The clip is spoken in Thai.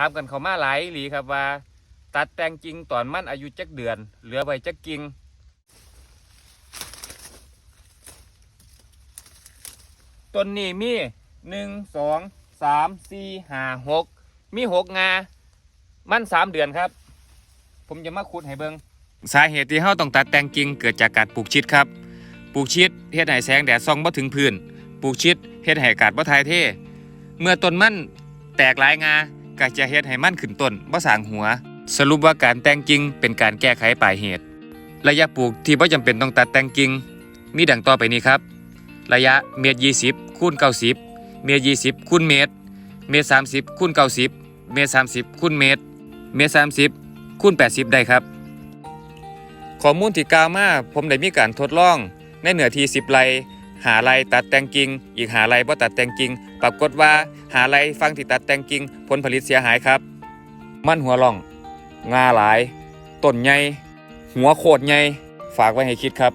ถามกันเขามาหลายอีหลีครับว่า ตัดแต่งกิ่งตอนมันอายุจักเดือน เหลือไว้จักกิ่งต้นนี้มีหนึ่งสองสามสี่ห้าหกมีหกงา มันสามเดือนครับ ผมจะมาขุดให้เบิงสาเหตุที่เฮาต้องตัดแต่งกิ่งเกิดจากการปลูกชิดครับ ปลูกชิดเฮ็ดให้แสงแดดส่องบ่ถึงพื้น ปลูกชิดเฮ็ดให้อากาศบ่ถ่ายเท เมื่อต้นมันแตกหลายงา ก็จะเฮ็ดให้มันขึ้นต้นบ่สร้างหัว สรุปว่าการแต่งกิ่งเป็นการแก้ไขปลายเหตุ ระยะปลูกที่บ่จำเป็นต้องตัดแต่งกิ่งมีดังต่อไปนี้ครับ ระยะเมตร20คูณ90 เมตร20คูณเมตร เมตร30คูณ90 เมตร30คูณเมตร เมตร30คูณ80 ได้ครับ ข้อมูลที่กล่าวมาผมได้มีการทดลองในเหนือที่10ไร่ หาไรตัดแต่งกิ่งอีกหาไรบ่ตัดแต่งกิ่งปรากฏว่าหาไรฟังที่ตัดแต่งกิ่งผลผลิตเสียหายครับ มันหัวล่อง งาหลายต้นใหญ่หัวโคตรใหญ่ฝากไว้ให้คิดครับ